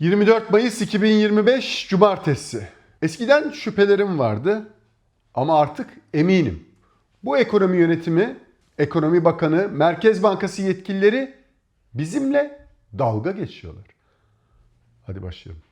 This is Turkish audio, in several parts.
24 Mayıs 2025 Cumartesi. Eskiden şüphelerim vardı ama artık eminim. Bu ekonomi yönetimi, ekonomi bakanı, Merkez Bankası yetkilileri bizimle dalga geçiyorlar. Hadi başlayalım.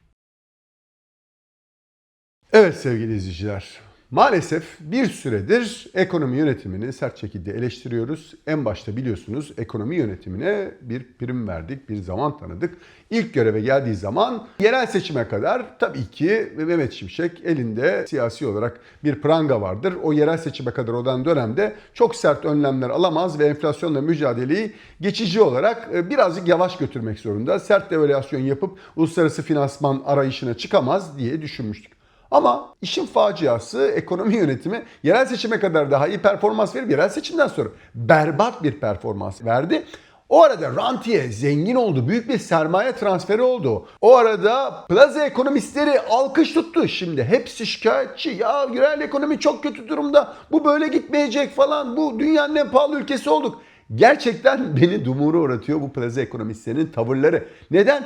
Evet sevgili izleyiciler. Maalesef bir süredir ekonomi yönetimini sert şekilde eleştiriyoruz. En başta biliyorsunuz ekonomi yönetimine bir prim verdik, bir zaman tanıdık. İlk göreve geldiği zaman yerel seçime kadar tabii ki Mehmet Şimşek elinde siyasi olarak bir pranga vardır. O yerel seçime kadar olan dönemde çok sert önlemler alamaz ve enflasyonla mücadeleyi geçici olarak e, birazcık yavaş götürmek zorunda. Sert devalüasyon yapıp uluslararası finansman arayışına çıkamaz diye düşünmüştük. Ama işin faciası ekonomi yönetimi yerel seçime kadar daha iyi performans verip yerel seçimden sonra berbat bir performans verdi. O arada rantiye zengin oldu. Büyük bir sermaye transferi oldu. O arada plaza ekonomistleri alkış tuttu. Şimdi hepsi şikayetçi. Ya yerel ekonomi çok kötü durumda. Bu böyle gitmeyecek falan. Bu dünyanın en pahalı ülkesi olduk. Gerçekten beni dumura uğratıyor bu plaza ekonomistlerinin tavırları. Neden?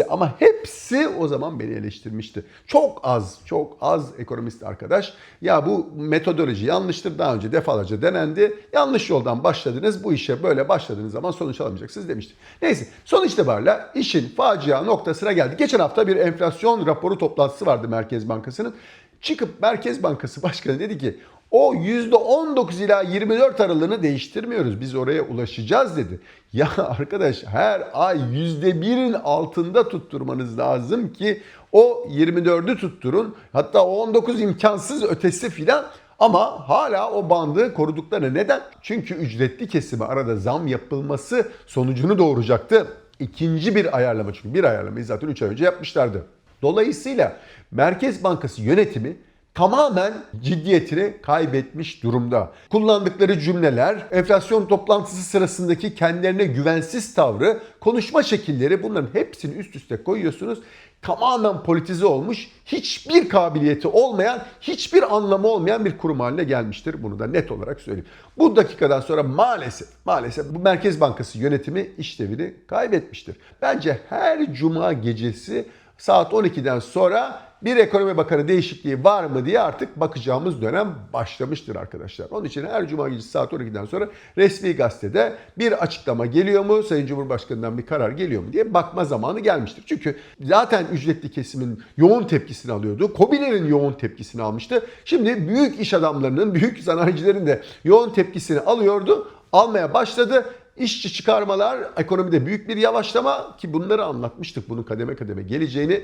Hepsi ama hepsi o zaman beni eleştirmişti. Çok az, çok az ekonomist arkadaş. Ya bu metodoloji yanlıştır. Daha önce defalarca denendi. Yanlış yoldan başladınız. Bu işe böyle başladığınız zaman sonuç alamayacaksınız demişti. Neyse sonuç itibariyle işin facia noktasına geldi. Geçen hafta bir enflasyon raporu toplantısı vardı Merkez Bankası'nın. Çıkıp Merkez Bankası Başkanı dedi ki o %19 ila 24 aralığını değiştirmiyoruz. Biz oraya ulaşacağız dedi. Ya arkadaş her ay %1'in altında tutturmanız lazım ki o 24'ü tutturun. Hatta o 19 imkansız ötesi filan. Ama hala o bandı korudukları neden? Çünkü ücretli kesime arada zam yapılması sonucunu doğuracaktı. İkinci bir ayarlama çünkü bir ayarlamayı zaten 3 ay önce yapmışlardı. Dolayısıyla Merkez Bankası yönetimi tamamen ciddiyetini kaybetmiş durumda. Kullandıkları cümleler, enflasyon toplantısı sırasındaki kendilerine güvensiz tavrı, konuşma şekilleri bunların hepsini üst üste koyuyorsunuz. Tamamen politize olmuş, hiçbir kabiliyeti olmayan, hiçbir anlamı olmayan bir kurum haline gelmiştir. Bunu da net olarak söyleyeyim. Bu dakikadan sonra maalesef, maalesef bu Merkez Bankası yönetimi işlevini kaybetmiştir. Bence her cuma gecesi saat 12'den sonra bir ekonomi bakanı değişikliği var mı diye artık bakacağımız dönem başlamıştır arkadaşlar. Onun için her cuma gecesi saat 12'den sonra resmi gazetede bir açıklama geliyor mu? Sayın Cumhurbaşkanı'ndan bir karar geliyor mu diye bakma zamanı gelmiştir. Çünkü zaten ücretli kesimin yoğun tepkisini alıyordu. Kobilerin yoğun tepkisini almıştı. Şimdi büyük iş adamlarının, büyük sanayicilerin de yoğun tepkisini alıyordu. Almaya başladı. İşçi çıkarmalar, ekonomide büyük bir yavaşlama ki bunları anlatmıştık bunun kademe kademe geleceğini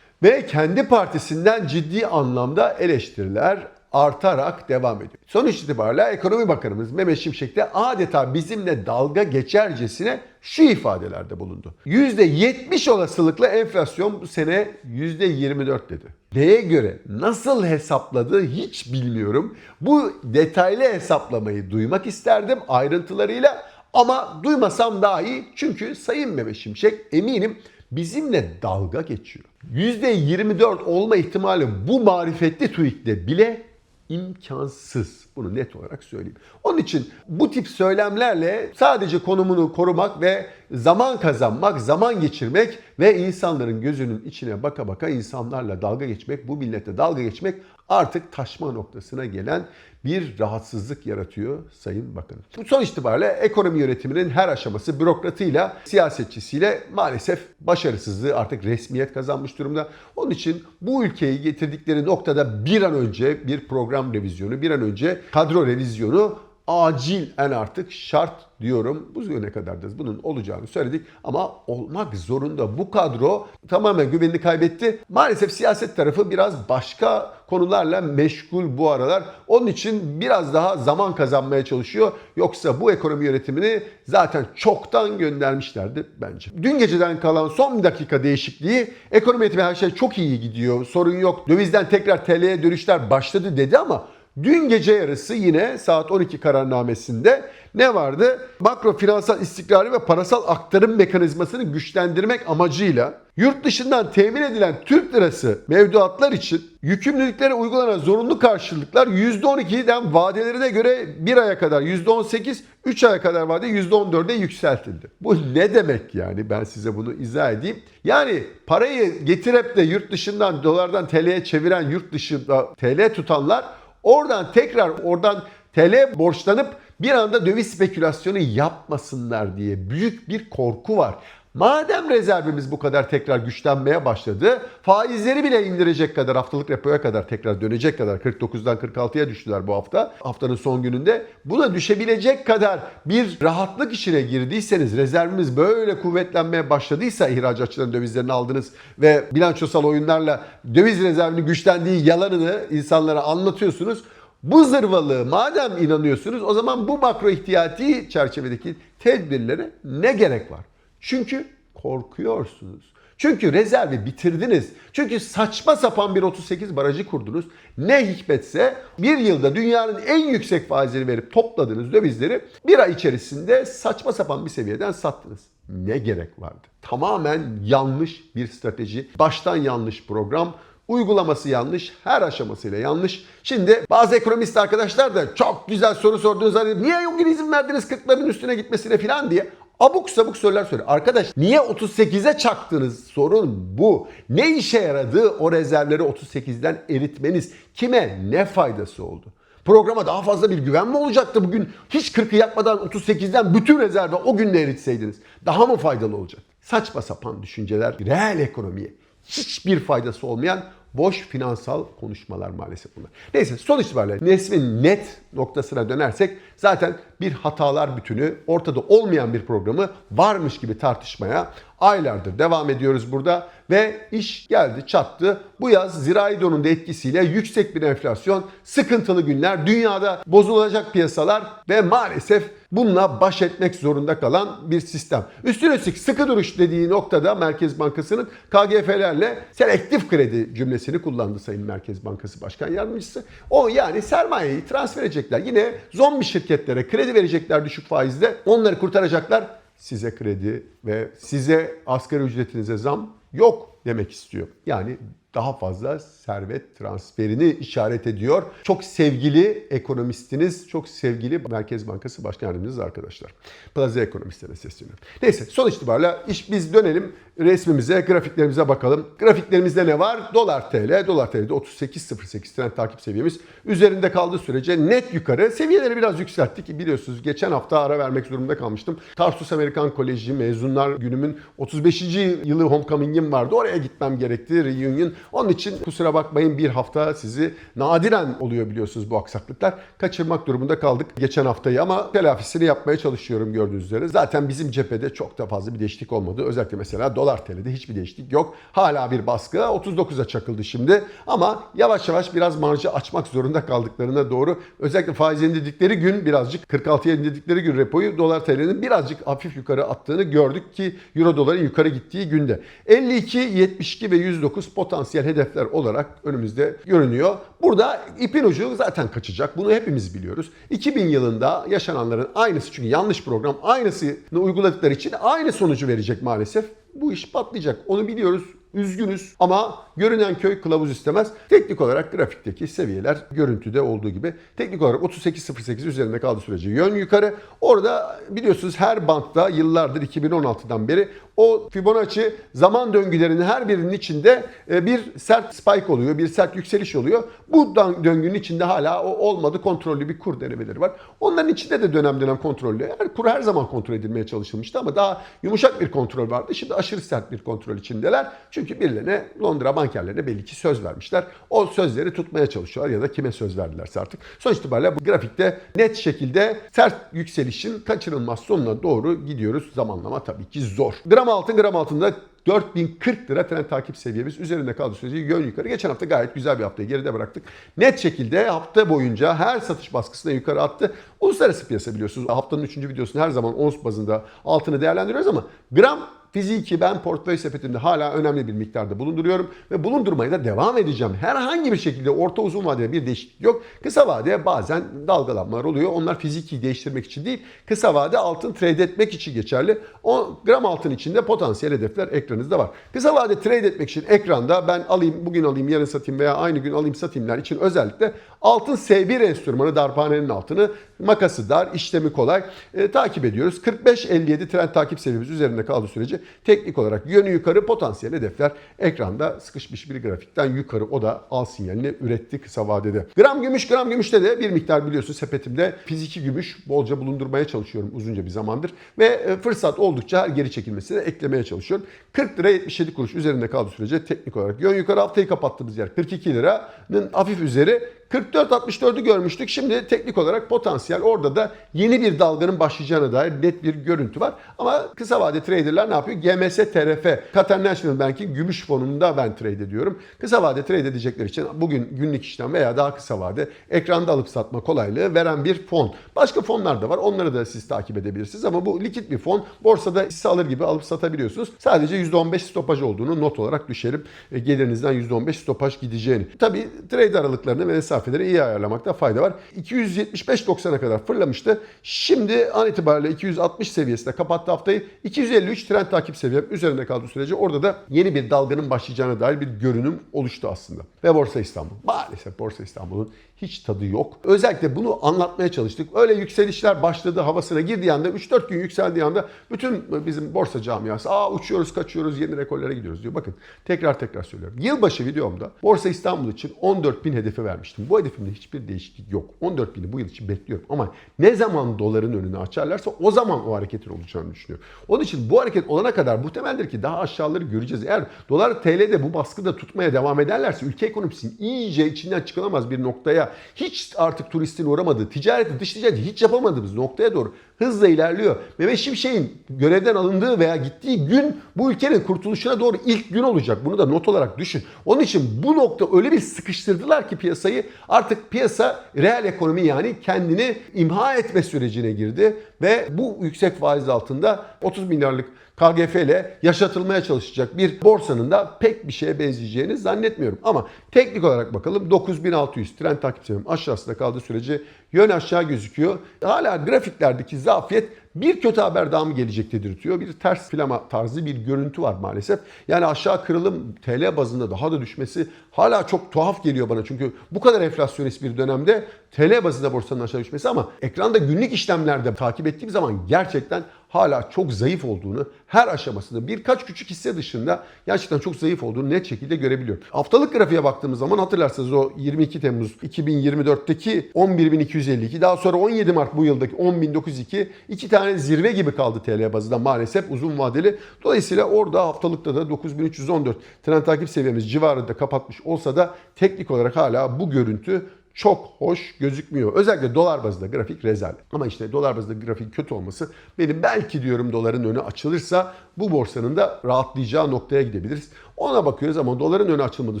ve kendi partisinden ciddi anlamda eleştiriler artarak devam ediyor. Sonuç itibariyle Ekonomi Bakanımız Mehmet Şimşek de adeta bizimle dalga geçercesine şu ifadelerde bulundu. %70 olasılıkla enflasyon bu sene %24 dedi. Neye göre nasıl hesapladığı hiç bilmiyorum. Bu detaylı hesaplamayı duymak isterdim ayrıntılarıyla ama duymasam daha iyi çünkü Sayın Mehmet Şimşek eminim bizimle dalga geçiyor. %24 olma ihtimali bu marifetli TÜİK'te bile imkansız. Bunu net olarak söyleyeyim. Onun için bu tip söylemlerle sadece konumunu korumak ve zaman kazanmak, zaman geçirmek ve insanların gözünün içine baka baka insanlarla dalga geçmek, bu millete dalga geçmek artık taşma noktasına gelen bir rahatsızlık yaratıyor Sayın Bakanım. Bu son itibariyle ekonomi yönetiminin her aşaması bürokratıyla, siyasetçisiyle maalesef başarısızlığı artık resmiyet kazanmış durumda. Onun için bu ülkeyi getirdikleri noktada bir an önce bir program revizyonu, bir an önce kadro revizyonu acilen artık şart diyorum. Bu yöne kadar da bunun olacağını söyledik ama olmak zorunda. Bu kadro tamamen güvenini kaybetti. Maalesef siyaset tarafı biraz başka konularla meşgul bu aralar. Onun için biraz daha zaman kazanmaya çalışıyor. Yoksa bu ekonomi yönetimini zaten çoktan göndermişlerdi bence. Dün geceden kalan son dakika değişikliği ekonomi yönetimi her şey çok iyi gidiyor. Sorun yok. Dövizden tekrar TL'ye dönüşler başladı dedi ama Dün gece yarısı yine saat 12 kararnamesinde ne vardı? Makro finansal istikrarı ve parasal aktarım mekanizmasını güçlendirmek amacıyla yurt dışından temin edilen Türk lirası mevduatlar için yükümlülüklere uygulanan zorunlu karşılıklar %12'den vadelerine göre 1 aya kadar %18, 3 aya kadar vade %14'e yükseltildi. Bu ne demek yani? Ben size bunu izah edeyim. Yani parayı getirip de yurt dışından dolardan TL'ye çeviren yurt dışında TL tutanlar oradan tekrar oradan TL borçlanıp bir anda döviz spekülasyonu yapmasınlar diye büyük bir korku var. Madem rezervimiz bu kadar tekrar güçlenmeye başladı, faizleri bile indirecek kadar, haftalık repoya kadar tekrar dönecek kadar 49'dan 46'ya düştüler bu hafta. Haftanın son gününde. Buna düşebilecek kadar bir rahatlık işine girdiyseniz, rezervimiz böyle kuvvetlenmeye başladıysa ihracatçıların dövizlerini aldınız ve bilançosal oyunlarla döviz rezervinin güçlendiği yalanını insanlara anlatıyorsunuz. Bu zırvalığı madem inanıyorsunuz o zaman bu makro ihtiyati çerçevedeki tedbirlere ne gerek var? Çünkü korkuyorsunuz. Çünkü rezervi bitirdiniz. Çünkü saçma sapan bir 38 barajı kurdunuz. Ne hikmetse bir yılda dünyanın en yüksek faizini verip topladığınız dövizleri bir ay içerisinde saçma sapan bir seviyeden sattınız. Ne gerek vardı? Tamamen yanlış bir strateji. Baştan yanlış program. Uygulaması yanlış, her aşamasıyla yanlış. Şimdi bazı ekonomist arkadaşlar da çok güzel soru sorduğunuz zaman niye yok izin verdiniz 40'ların üstüne gitmesine falan diye abuk sabuk sorular soruyor. Arkadaş niye 38'e çaktınız? Sorun bu. Ne işe yaradı o rezervleri 38'den eritmeniz? Kime ne faydası oldu? Programa daha fazla bir güven mi olacaktı bugün? Hiç 40'ı yapmadan 38'den bütün rezervi o günde eritseydiniz. Daha mı faydalı olacak? Saçma sapan düşünceler reel ekonomiye hiçbir faydası olmayan boş finansal konuşmalar maalesef bunlar. Neyse sonuç itibariyle Nesmin net noktasına dönersek zaten bir hatalar bütünü ortada olmayan bir programı varmış gibi tartışmaya aylardır devam ediyoruz burada ve iş geldi çattı. Bu yaz zirai donun da etkisiyle yüksek bir enflasyon, sıkıntılı günler, dünyada bozulacak piyasalar ve maalesef bununla baş etmek zorunda kalan bir sistem. Üstüne üstlük sıkı duruş dediği noktada Merkez Bankası'nın KGF'lerle selektif kredi cümlesini kullandı Sayın Merkez Bankası Başkan Yardımcısı. O yani sermayeyi transfer edecekler. Yine zombi şirketlere kredi verecekler düşük faizle. Onları kurtaracaklar. Size kredi ve size asgari ücretinize zam yok demek istiyor. Yani daha fazla servet transferini işaret ediyor. Çok sevgili ekonomistiniz, çok sevgili Merkez Bankası Başkan Yardımcınız arkadaşlar. Plaza ekonomistlerine sesleniyorum. Neyse sonuç itibariyle iş biz dönelim resmimize, grafiklerimize bakalım. Grafiklerimizde ne var? Dolar TL. Dolar TL'de 38.08 trend takip seviyemiz. Üzerinde kaldığı sürece net yukarı. Seviyeleri biraz yükselttik. Biliyorsunuz geçen hafta ara vermek zorunda kalmıştım. Tarsus Amerikan Koleji mezunlar günümün 35. yılı homecoming'im vardı. Oraya gitmem gerekti. Reunion. Onun için kusura bakmayın bir hafta sizi nadiren oluyor biliyorsunuz bu aksaklıklar. Kaçırmak durumunda kaldık geçen haftayı ama telafisini yapmaya çalışıyorum gördüğünüz üzere. Zaten bizim cephede çok da fazla bir değişiklik olmadı. Özellikle mesela dolar TL'de hiçbir değişiklik yok. Hala bir baskı 39'a çakıldı şimdi ama yavaş yavaş biraz marjı açmak zorunda kaldıklarına doğru özellikle faiz indirdikleri gün birazcık 46'ya indirdikleri gün repoyu dolar TL'nin birazcık hafif yukarı attığını gördük ki euro doların yukarı gittiği günde. 52, 72 ve 109 potansiyel hedefler olarak önümüzde görünüyor. Burada ipin ucu zaten kaçacak. Bunu hepimiz biliyoruz. 2000 yılında yaşananların aynısı çünkü yanlış program aynısını uyguladıkları için aynı sonucu verecek maalesef. Bu iş patlayacak. Onu biliyoruz. Üzgünüz ama görünen köy kılavuz istemez. Teknik olarak grafikteki seviyeler görüntüde olduğu gibi teknik olarak 38.08 üzerinde kaldığı sürece yön yukarı. Orada biliyorsunuz her bantta yıllardır 2016'dan beri o Fibonacci zaman döngülerinin her birinin içinde e, bir sert spike oluyor, bir sert yükseliş oluyor. Bu döngünün içinde hala o olmadı kontrollü bir kur denemeleri var. Onların içinde de dönem dönem kontrollü. Yani kur her zaman kontrol edilmeye çalışılmıştı ama daha yumuşak bir kontrol vardı. Şimdi aşırı sert bir kontrol içindeler. Çünkü birilerine Londra bankerlerine belli ki söz vermişler. O sözleri tutmaya çalışıyorlar ya da kime söz verdilerse artık. Sonuç itibariyle bu grafikte net şekilde sert yükselişin kaçırılmaz sonuna doğru gidiyoruz. Zamanlama tabii ki zor. Gram altın gram altında 4040 lira trend takip seviyemiz üzerinde kaldı sürece yön yukarı. Geçen hafta gayet güzel bir haftayı geride bıraktık. Net şekilde hafta boyunca her satış baskısına yukarı attı. Uluslararası piyasa biliyorsunuz haftanın 3. videosunu her zaman ons bazında altını değerlendiriyoruz ama gram fiziki ben portföy sepetimde hala önemli bir miktarda bulunduruyorum ve bulundurmaya da devam edeceğim. Herhangi bir şekilde orta uzun vadede bir değişiklik yok. Kısa vadeye bazen dalgalanmalar oluyor. Onlar fiziki değiştirmek için değil, kısa vade altın trade etmek için geçerli. O gram altın içinde potansiyel hedefler ekranınızda var. Kısa vade trade etmek için ekranda ben alayım, bugün alayım, yarın satayım veya aynı gün alayım satayımlar için özellikle altın S1 enstrümanı darphanenin altını makası dar, işlemi kolay e, takip ediyoruz. 45-57 trend takip seviyemiz üzerinde kaldığı sürece teknik olarak yönü yukarı potansiyel hedefler ekranda sıkışmış bir grafikten yukarı o da al sinyalini üretti kısa vadede. Gram gümüş, gram gümüşte de bir miktar biliyorsun sepetimde fiziki gümüş bolca bulundurmaya çalışıyorum uzunca bir zamandır ve e, fırsat oldukça geri çekilmesine eklemeye çalışıyorum. 40 lira 77 kuruş üzerinde kaldığı sürece teknik olarak yön yukarı haftayı kapattığımız yer 42 liranın hafif üzeri 44-64'ü görmüştük. Şimdi teknik olarak potansiyel orada da yeni bir dalganın başlayacağına dair net bir görüntü var. Ama kısa vade traderlar ne yapıyor? GMS TRF, Qatar National Bank'in gümüş fonunda ben trade ediyorum. Kısa vade trade edecekler için bugün günlük işlem veya daha kısa vade ekranda alıp satma kolaylığı veren bir fon. Başka fonlar da var. Onları da siz takip edebilirsiniz ama bu likit bir fon. Borsada hisse alır gibi alıp satabiliyorsunuz. Sadece %15 stopaj olduğunu not olarak düşerim. E, Gelirinizden %15 stopaj gideceğini. Tabii trade aralıklarını ve mesafeleri iyi ayarlamakta fayda var. 275.90'a kadar fırlamıştı. Şimdi an itibariyle 260 seviyesinde kapattı haftayı. 253 trend takip seviyem üzerinde kaldığı sürece orada da yeni bir dalganın başlayacağına dair bir görünüm oluştu aslında. Ve Borsa İstanbul. Maalesef Borsa İstanbul'un hiç tadı yok. Özellikle bunu anlatmaya çalıştık. Öyle yükselişler başladı havasına girdiği anda 3-4 gün yükseldiği anda bütün bizim borsa camiası aa uçuyoruz kaçıyoruz yeni rekorlara gidiyoruz diyor. Bakın tekrar tekrar söylüyorum. Yılbaşı videomda Borsa İstanbul için 14 bin hedefi vermiştim. Bu hedefimde hiçbir değişiklik yok. 14 bini bu yıl için bekliyorum. Ama ne zaman doların önünü açarlarsa o zaman o hareketin olacağını düşünüyorum. Onun için bu hareket olana kadar muhtemeldir ki daha aşağıları göreceğiz. Eğer dolar TL'de bu baskıda tutmaya devam ederlerse ülke ekonomisinin iyice içinden çıkılamaz bir noktaya hiç artık turistin uğramadığı, ticareti, dış ticareti hiç yapamadığımız noktaya doğru hızla ilerliyor. Mehmet Şimşek'in görevden alındığı veya gittiği gün bu ülkenin kurtuluşuna doğru ilk gün olacak. Bunu da not olarak düşün. Onun için bu nokta öyle bir sıkıştırdılar ki piyasayı artık piyasa reel ekonomi yani kendini imha etme sürecine girdi ve bu yüksek faiz altında 30 milyarlık KGF ile yaşatılmaya çalışacak bir borsanın da pek bir şeye benzeyeceğini zannetmiyorum. Ama teknik olarak bakalım 9600 trend takip seviyem aşağısında kaldığı sürece yön aşağı gözüküyor. Hala grafiklerdeki zafiyet bir kötü haber daha mı gelecek dedirtiyor. Bir ters flama tarzı bir görüntü var maalesef. Yani aşağı kırılım TL bazında daha da düşmesi hala çok tuhaf geliyor bana. Çünkü bu kadar enflasyonist bir dönemde TL bazında borsanın aşağı düşmesi ama ekranda günlük işlemlerde takip ettiğim zaman gerçekten hala çok zayıf olduğunu her aşamasında birkaç küçük hisse dışında gerçekten çok zayıf olduğunu net şekilde görebiliyorum. Haftalık grafiğe baktığımız zaman hatırlarsanız o 22 Temmuz 2024'teki 11.252 daha sonra 17 Mart bu yıldaki 10.902 iki tane zirve gibi kaldı TL bazında maalesef uzun vadeli. Dolayısıyla orada haftalıkta da 9.314 trend takip seviyemiz civarında kapatmış olsa da teknik olarak hala bu görüntü çok hoş gözükmüyor. Özellikle dolar bazında grafik rezalet. Ama işte dolar bazında grafik kötü olması benim belki diyorum doların önü açılırsa bu borsanın da rahatlayacağı noktaya gidebiliriz. Ona bakıyoruz ama doların önü açılmadığı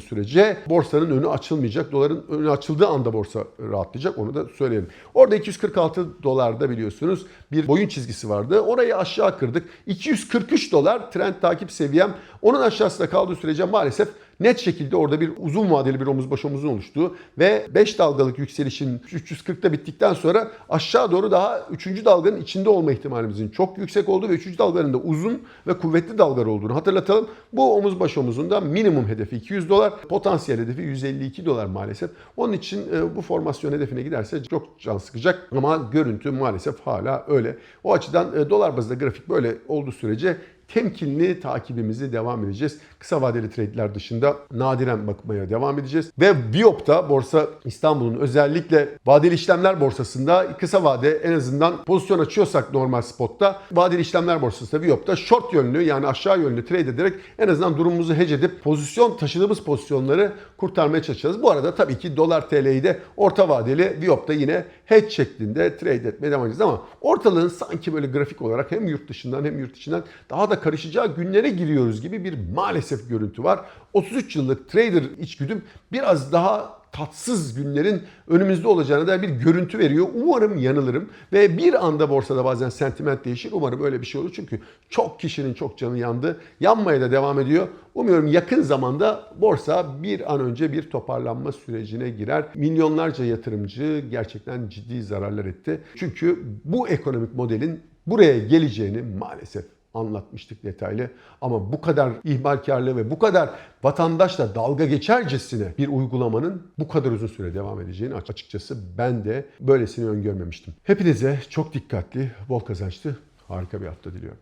sürece borsanın önü açılmayacak. Doların önü açıldığı anda borsa rahatlayacak onu da söyleyelim. Orada 246 dolarda biliyorsunuz bir boyun çizgisi vardı. Orayı aşağı kırdık. 243 dolar trend takip seviyem. Onun aşağısında kaldığı sürece maalesef net şekilde orada bir uzun vadeli bir omuz baş omuzun oluştuğu ve 5 dalgalık yükselişin 340'ta bittikten sonra aşağı doğru daha 3. dalganın içinde olma ihtimalimizin çok yüksek olduğu ve 3. dalganın da uzun ve kuvvetli dalgalar olduğunu hatırlatalım. Bu omuz baş omuzun da minimum hedefi 200 dolar, potansiyel hedefi 152 dolar maalesef. Onun için e, bu formasyon hedefine giderse çok can sıkacak ama görüntü maalesef hala öyle. O açıdan e, dolar bazında grafik böyle olduğu sürece temkinli takibimizi devam edeceğiz. Kısa vadeli trade'ler dışında nadiren bakmaya devam edeceğiz. Ve Biop'ta Borsa İstanbul'un özellikle vadeli işlemler borsasında kısa vade en azından pozisyon açıyorsak normal spotta vadeli işlemler borsasında Biop'ta short yönlü yani aşağı yönlü trade ederek en azından durumumuzu hedge edip pozisyon taşıdığımız pozisyonları kurtarmaya çalışacağız. Bu arada tabii ki dolar TL'yi de orta vadeli Biop'ta yine hedge şeklinde trade etmeye devam edeceğiz ama ortalığın sanki böyle grafik olarak hem yurt dışından hem yurt içinden daha da karışacağı günlere giriyoruz gibi bir maalesef görüntü var. 33 yıllık trader içgüdüm biraz daha tatsız günlerin önümüzde olacağına dair bir görüntü veriyor. Umarım yanılırım ve bir anda borsada bazen sentiment değişir. Umarım öyle bir şey olur çünkü çok kişinin çok canı yandı. Yanmaya da devam ediyor. Umuyorum yakın zamanda borsa bir an önce bir toparlanma sürecine girer. Milyonlarca yatırımcı gerçekten ciddi zararlar etti. Çünkü bu ekonomik modelin buraya geleceğini maalesef anlatmıştık detaylı. Ama bu kadar ihmalkarlığı ve bu kadar vatandaşla dalga geçercesine bir uygulamanın bu kadar uzun süre devam edeceğini açıkçası ben de böylesini öngörmemiştim. Hepinize çok dikkatli, bol kazançlı, harika bir hafta diliyorum.